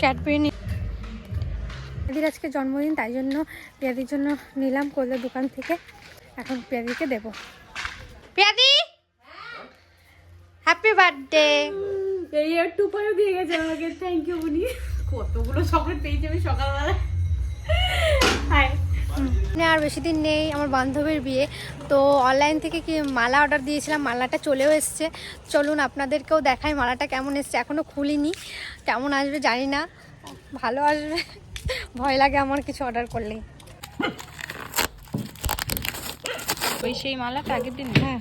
Cadbury পেয়াদির আজকে জন্মদিন তাই জন্য পেঁয়াজির জন্য নিলাম করল দোকান থেকে। এখন পেঁয়াজিকে দেব। পেঁয়াজি? হ্যাপি বার্থডে এই একটু পরে দিয়ে গেছে আমাকে। থ্যাংক ইউ উনি কতগুলো চকলেট পেয়েছি আমি সকালবেলা হাই আর বেশি দিন নেই আমার বান্ধবীর বিয়ে। তো অনলাইন থেকে কি মালা অর্ডার দিয়েছিলাম মালাটা চলেও এসছে। চলুন আপনাদেরকেও দেখাই মালাটা কেমন এসছে। এখনও খুলিনি কেমন আসবে জানি না। ভালো আসবে ভয় লাগে আমার কিছু অর্ডার করলেই ওই সেই মালাটা আগের দিন? হ্যাঁ।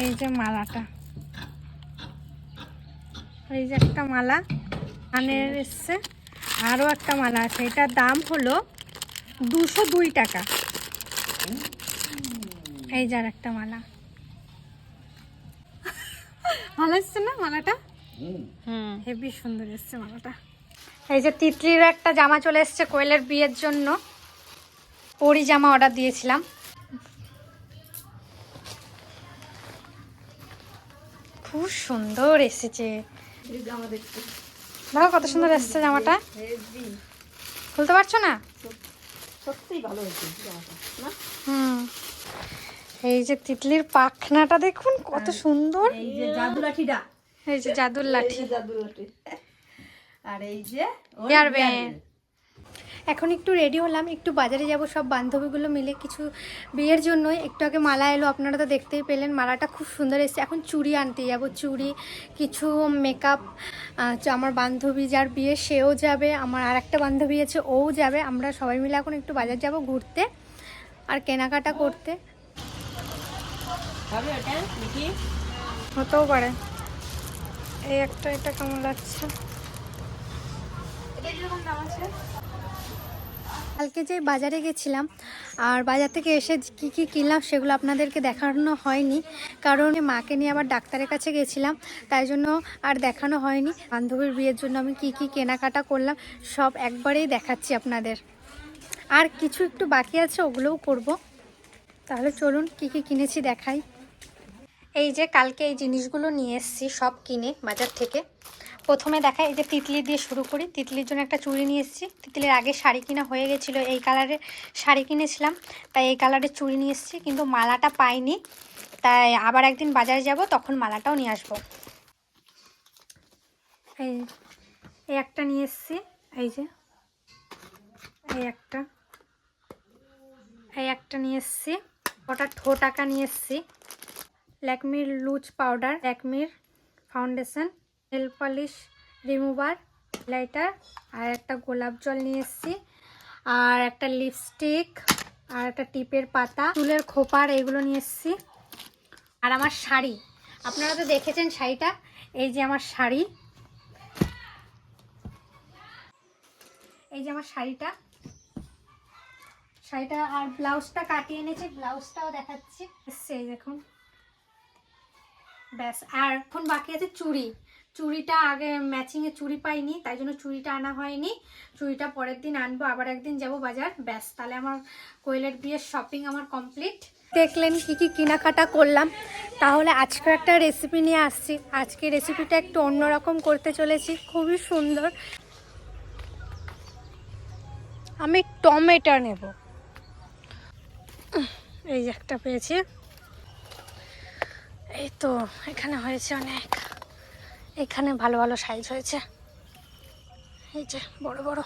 এই যে মালাটা। এই যে একটা মালা। কানের এসছে। আরও একটা মালা আছে। এটার দাম হলো দুশো দুই টাকা। এই যে আর একটা মালা। ভালো এসছে না মালাটা? হুম। হেভি সুন্দর এসছে মালাটা। এই যে তিতলির একটা জামা চলে এসছে কোয়েলের বিয়ের জন্য। পরি জামা অর্ডার দিয়েছিলাম। খুব সুন্দর এসেছে। জামা দেখতে। দেখো কত সুন্দর এসছে জামাটা। খুলতে পারছ না? হুম। এই যে তিতলির পাখনাটা দেখুন কত সুন্দর। এই যে জাদু লাঠিটা। এই যে জাদুর লাঠি। জাদু লাঠি। আর এই যে এখন একটু রেডি হলাম একটু বাজারে যাব সব বান্ধবীগুলো মিলে কিছু বিয়ের জন্য একটু আগে মালা এলো আপনারা তো দেখতেই পেলেন মালাটা খুব সুন্দর এসেছে। এখন চুড়ি আনতে যাব চুড়ি কিছু মেকআপ আমার বান্ধবী যার বিয়ে সেও যাবে আমার আর একটা বান্ধবী আছে ওও যাবে। আমরা সবাই মিলে এখন একটু বাজার যাব ঘুরতে আর কেনাকাটা করতে। হতেও পারে। এই একটা এটা কেমন লাগছে? এটা কীরকম দাম আছে? কালকে যে বাজারে গেছিলাম, আর বাজার থেকে এসে কি কি কিনলাম সেগুলো আপনাদেরকে দেখানো হয়নি, কারণ মাকে নিয়ে আবার ডাক্তারের কাছে গেছিলাম, তাই জন্য আর দেখানো হয়নি। বান্ধবীর বিয়ের জন্য আমি কি কি কেনাকাটা করলাম, সব একবারেই দেখাচ্ছি আপনাদের। আর কিছু একটু বাকি আছে, ওগুলোও করব। তাহলে চলুন কি কি কিনেছি দেখাই। এই যে কালকে এই জিনিসগুলো নিয়ে এসেছি, সব কিনে বাজার থেকে। প্রথমে দেখা এই যে তিতলি দিয়ে শুরু করি। তিতলির জন্য একটা চুড়ি নিয়ে এসেছি। তিতলির আগে শাড়ি কিনা হয়ে গেছিল, এই কালারের শাড়ি কিনেছিলাম। তাই এই কালারের চুড়ি নিয়ে এসেছি, কিন্তু মালাটা পাইনি। তাই আবার একদিন বাজারে যাব, তখন মালাটাও নিয়ে আসব। এই এই একটা নিয়ে এসেছি, এই যে, এই একটা এই একটা নিয়ে এসেছি। ওটা ঠোঁট আঁকা নিয়ে এসেছি। ল্যাকমির লুজ পাউডার, ল্যাকমির foundation. Nail polish remover lighter আর একটা গোলাপ জল নিয়ে এসেছি। আর একটা লিপস্টিক আর একটা টিপের পাতা, চুলের খোপার এগুলো নিয়ে এসেছি। আর আমার শাড়ি, আপনারা তো দেখেছেন শাড়িটা, এই যে আমার শাড়ি। এই যে আমার শাড়িটা। শাড়িটা আর ব্লাউজটা কাটিয়ে এনেছি, ব্লাউজটাও দেখাচ্ছি। এসছে, এই দেখুন। ব্যাস, আর এখন বাকি আছে চুড়ি। চুড়িটা আগে ম্যাচিংয়ে চুড়ি পাইনি, তাই জন্য চুড়িটা আনা হয়নি। চুড়িটা পরের দিন আনব, আবার একদিন যাব বাজার। ব্যাস, তাহলে আমার কোয়েলের বিয়ের শপিং আমার কমপ্লিট দেখলেন কি কি কেনাকাটা করলাম। তাহলে আজকে একটা রেসিপি নিয়ে আসছি। আজকে রেসিপিটা একটু অন্যরকম করতে চলেছি, খুবই সুন্দর। আমি টমেটো নেব। এই একটা পেয়েছি। এই তো, এখানে হয়েছে অনেক। এখানে ভালো ভালো সাইজ হয়েছে। এই যে, বড় বড়।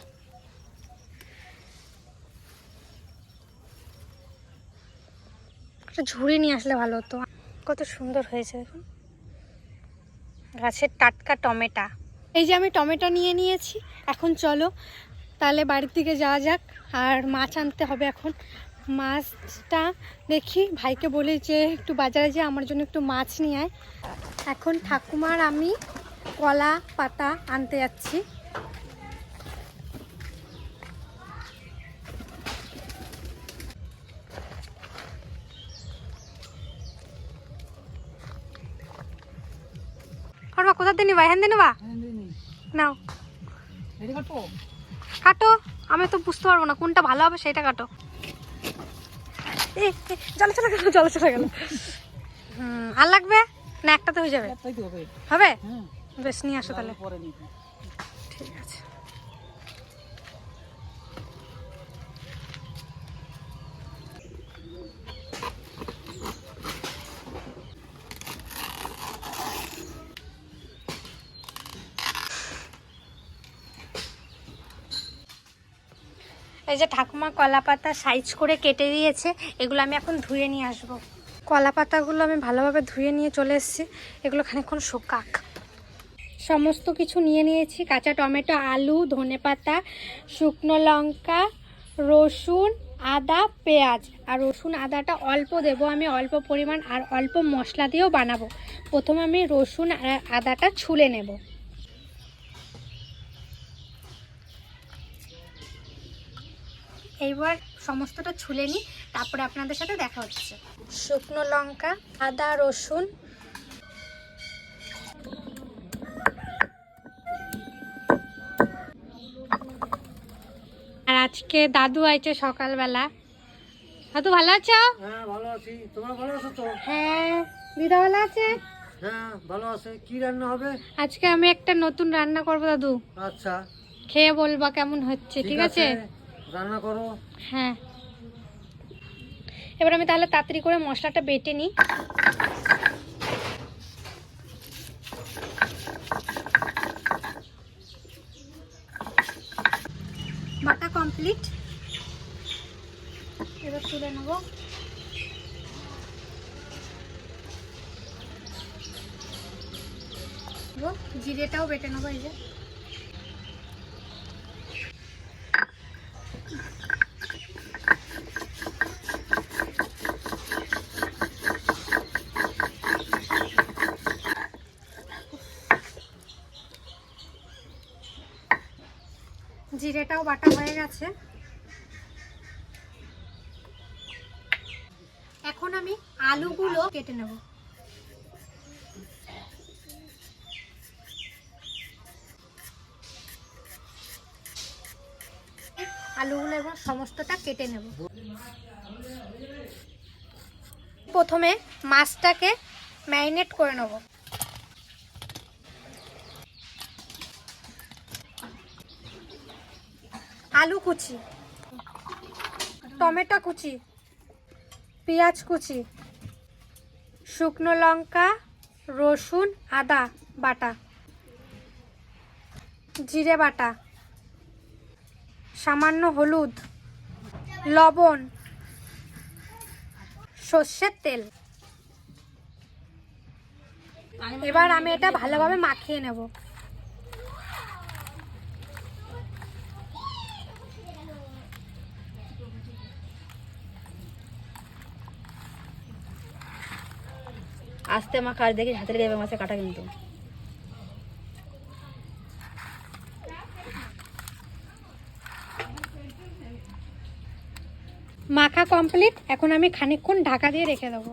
একটা ঝুড়ি নিয়ে আসলে ভালো হতো। কত সুন্দর হয়েছে দেখুন। গাছের টাটকা টমেটা। এই যে আমি টমেটো নিয়ে নিয়েছি। এখন চলো, তাহলে বাড়ির দিকে যাওয়া যাক। আর মাছ আনতে হবে এখন। মাছটা দেখি ভাইকে বলি যে একটু বাজারে যে আমার জন্য একটু মাছ নিয়ে আয়। এখন ঠাকুমার আমি কলা পাতা আনতে যাচ্ছি। করবা কোথা দিয়ে নিবা এখান দিয়ে নিবা নাও। কাটো আমি তো বুঝতে পারব না কোনটা ভালো হবে সেটা কাটো। জলে চলে গেল জলে চলে গেল। হুম আর লাগবে? না একটাতে হয়ে যাবে। হবে। হবে? বেশ নিয়ে আসো তাহলে। ঠিক আছে। এই যে ঠাকুমা কলা পাতা সাইজ করে কেটে দিয়েছে, এগুলো আমি এখন ধুয়ে নিয়ে আসব। কলা পাতাগুলো আমি ভালোভাবে ধুয়ে নিয়ে চলে এসেছি, এগুলো খানিকক্ষণ শুকাক। সমস্ত কিছু নিয়ে নিয়েছি, কাঁচা টমেটো, আলু ধনেপাতা শুকনো লঙ্কা, রসুন, আদা, পেঁয়াজ। আর রসুন, আদাটা অল্প দেব আমি, অল্প পরিমাণ, আর অল্প মশলা দিয়েও বানাবো। প্রথমে আমি রসুন আর আদাটা ছুলে নেব। এইবার সমস্তটা ছুলে নিই তারপরে আপনাদের সাথে দেখা হচ্ছে। শুকনো লঙ্কা আদা রসুন। আর আজকে দাদু আইছে সকালবেলা। দাদু ভালো আছো? হ্যাঁ ভালো আছি। তোমরা ভালো আছো তো? হ্যাঁ দিদা ভালো আছে? হ্যাঁ ভালো আছে। কি রান্না হবে? আজকে আমি একটা নতুন রান্না করব দাদু। আচ্ছা। খেয়ে বলবা কেমন হচ্ছে ঠিক আছে? রান্না করো। হ্যাঁ। এবার আমি তাহলে তাড়াতাড়ি করে মশলাটা বেটে নিই। বাটা কমপ্লিট এবার তুলে নেব। জিরেটাও বেটে নেব এই যে। জিরেটাও বাটা হয়ে গেছে। এখন আমি আলুগুলো কেটে নেব। আলুগুলো এবার সমস্তটা কেটে নেব। প্রথমে মাছটাকে ম্যারিনেট করে নেব। আলু কুচি, টমেটো কুচি, পেঁয়াজ কুচি, শুকনো লঙ্কা, রসুন, আদা বাটা, জিরে বাটা, সামান্য হলুদ, লবণ, সর্ষের তেল। এবার আমি এটা ভালোভাবে মাখিয়ে নেব। আস্তে মা কাজ দেখি হাতে লেগে মাছে কাটা কিন্তু। মাখা কমপ্লিট এখন আমি খানিকক্ষণ ঢাকা দিয়ে রেখে দেবো।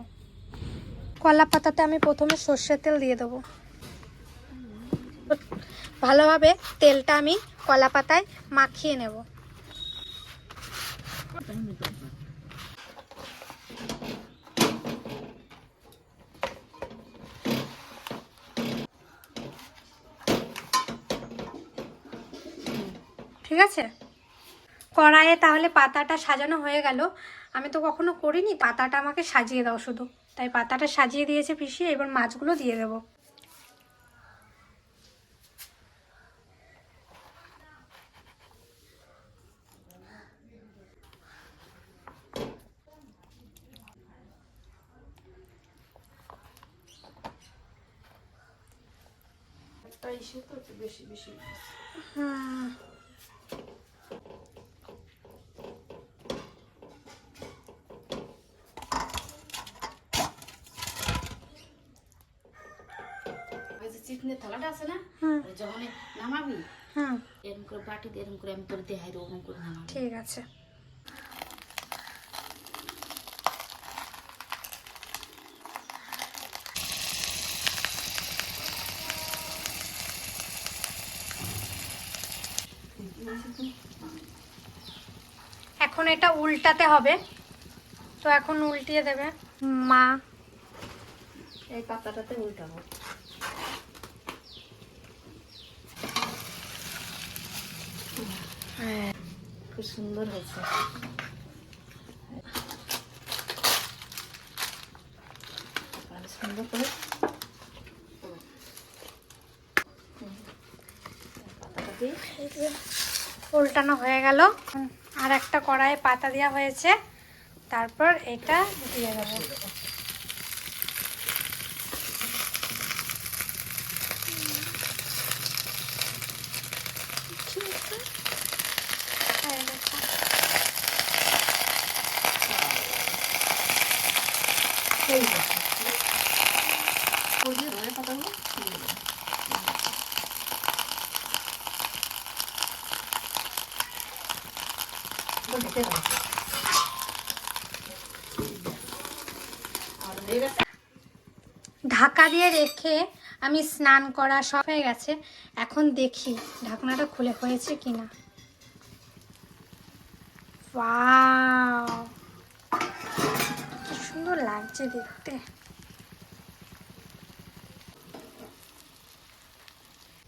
কলা পাতাতে আমি প্রথমে সর্ষের তেল দিয়ে দেবো। ভালোভাবে তেলটা আমি কলা পাতায় মাখিয়ে নেব। ঠিক আছে? কড়াইয়ে তাহলে পাতাটা সাজানো হয়ে গেল। আমি তো কখনো করিনি পাতাটা আমাকে সাজিয়ে দাও শুধু। তাই পাতাটা সাজিয়ে দিয়েছে পিসি এবার মাছগুলো দিয়ে দেবো। যে চিকনের থালাটা আছে না হুম যখন নামাবি হুম এরকম করে বাটি দিয়ে এরকম করে আমি করে দেখাই ওরকম করে নামাবি। ঠিক আছে। এখন এটা উল্টাতে হবে। তো এখন উল্টিয়ে দেবে মা। এই পাতাটাতে উল্টাবো। খুব সুন্দর হয়েছে। সুন্দর করে। উল্টানো হয়ে গেল। আর একটা কড়াইয়ে পাতা দেওয়া হয়েছে। তারপর এটা দিয়ে দেবো। এই দেখো। ওই যে পাতাগুলো। ঢেকে দিয়ে রেখে আমি স্নান করা সব হয়ে গেছে এখন দেখি ঢাকনাটা খুলে হয়েছে কিনা সুন্দর লাগছে দেখতে।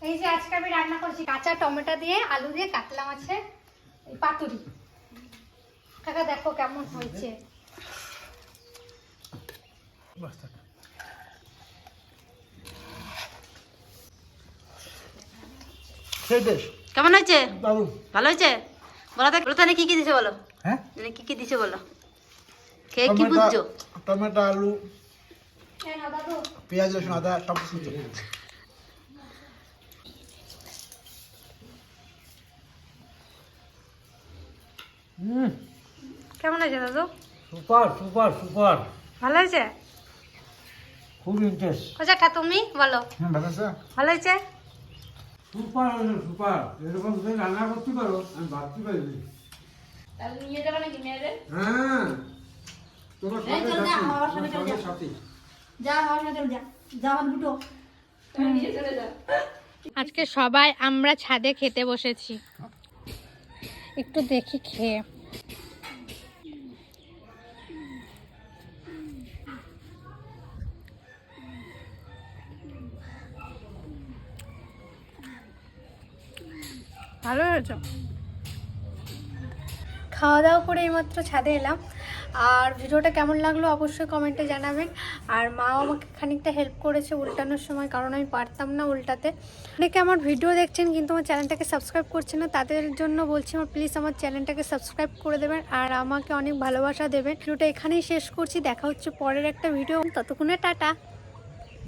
এই যে আজকে আমি রান্না করছি কাঁচা টমেটো দিয়ে আলু দিয়ে কাতলা মাছের পাতুরি। কাকা দেখো কেমন হয়েছে। কেমন হয়েছে? ভালো হয়েছে? বলো তো কি কি দিছে বলো? হ্যাঁ? মানে কি কি দিছে বলো? খেয়ে কি বুঝছ? টমেটো আলু দাদু পেঁয়াজ রসুন আদা সব কিছু কেমন হয়েছে দাদু? Super super super. ভালো হয়েছে? খুব ইন্টারেস্ট কোথাটা তুমি বলো। হ্যাঁ ভালো আছে। ভালো হয়েছে? Super super. এরকম তুমি রান্না করতে পারো আমি ভাবতে পারিনি। তাহলে নিয়ে যাবে নাকি মেয়েদের? হ্যাঁ। সাথী, যা। সাথে। যা দুটো। আজকে সবাই আমরা ছাদে খেতে বসেছি। একটু দেখি খেয়ে। ভালো হয়েছে। খাওয়া দাওয়া করে এইমাত্র ছাদে এলাম। আর ভিডিওটা কেমন লাগল অবশ্যই কমেন্টে জানাবেন। আর মাও আমাকে খানিকটা হেল্প করেছে উল্টানোর সময়, কারণ আমি পারতাম না উল্টাতে। অনেকে আমার ভিডিও দেখছেন কিন্তু আমার চ্যানেলটাকে সাবস্ক্রাইব করছে না, তাদের জন্য বলছি আমার প্লিজ আমার চ্যানেলটাকে সাবস্ক্রাইব করে দেবেন আর আমাকে অনেক ভালোবাসা দেবেন। ভিডিওটা এখানেই শেষ করছি, দেখা হচ্ছে পরের একটা ভিডিও ততক্ষণে টাটা।